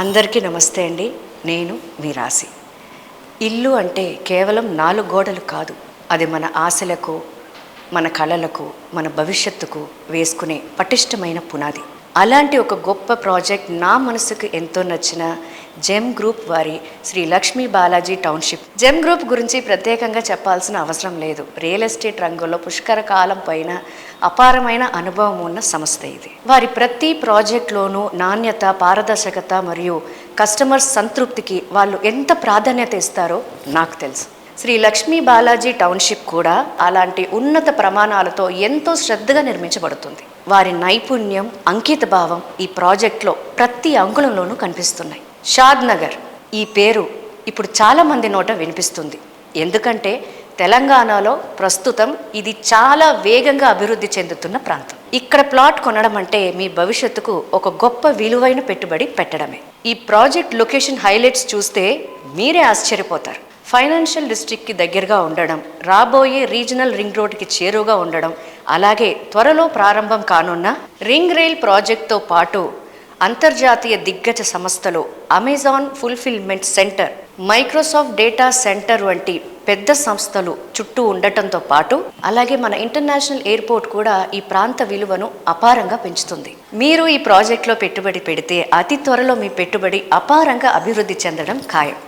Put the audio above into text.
అందరికీ నమస్తే అండి. నేను మీ రాశి. ఇల్లు అంటే కేవలం నాలుగు గోడలు కాదు. అది మన ఆశలకు మన కళలకు మన భవిష్యత్తుకు వేసుకునే పటిష్టమైన పునాది. అలాంటి ఒక గొప్ప ప్రాజెక్ట్ నా మనసుకు ఎంతో నచ్చిన జెమ్ గ్రూప్ వారి Sri Lakshmi Balaji township. Gem group గురించి ప్రత్యేకంగా చెప్పాల్సిన అవసరం లేదు. రియల్ ఎస్టేట్ రంగంలో పుష్కర కాలం పైన అపారమైన అనుభవం ఉన్న సంస్థ ఇది. వారి ప్రతి ప్రాజెక్ట్లోనూ నాణ్యత పారదర్శకత మరియు కస్టమర్ సంతృప్తికి వాళ్ళు ఎంత ప్రాధాన్యత ఇస్తారో నాకు తెలుసు. శ్రీ లక్ష్మీ బాలాజీ టౌన్షిప్ కూడా అలాంటి ఉన్నత ప్రమాణాలతో ఎంతో శ్రద్ధగా నిర్మించబడుతుంది. వారి నైపుణ్యం అంకిత భావం ఈ ప్రాజెక్ట్లో ప్రతి అంగుళంలోనూ కనిపిస్తున్నాయి. షాద్ నగర్ ఈ పేరు ఇప్పుడు చాలామంది నోట వినిపిస్తుంది. ఎందుకంటే తెలంగాణలో ప్రస్తుతం ఇది చాలా వేగంగా అభివృద్ధి చెందుతున్న ప్రాంతం. ఇక్కడ ప్లాట్ కొనడం అంటే మీ భవిష్యత్తుకు ఒక గొప్ప విలువైన పెట్టుబడి పెట్టడమే. ఈ ప్రాజెక్ట్ లొకేషన్ హైలైట్స్ చూస్తే మీరే ఆశ్చర్యపోతారు. ఫైనాన్షియల్ డిస్ట్రిక్ట్కి దగ్గరగా ఉండడం రాబోయే రీజనల్ రింగ్ రోడ్కి చేరువగా ఉండడం అలాగే త్వరలో ప్రారంభం కానున్న రింగ్ రైల్ ప్రాజెక్ట్తో పాటు అంతర్జాతీయ దిగ్గజ సంస్థలు Amazon fulfilment centre Microsoft data centre వంటి పెద్ద సంస్థలు చుట్టూ ఉండటంతో పాటు అలాగే మన ఇంటర్నేషనల్ ఎయిర్పోర్ట్ కూడా ఈ ప్రాంత విలువను అపారంగా పెంచుతుంది. మీరు ఈ ప్రాజెక్ట్లో పెట్టుబడి పెడితే అతి త్వరలో మీ పెట్టుబడి అపారంగా అభివృద్ధి చెందడం ఖాయం.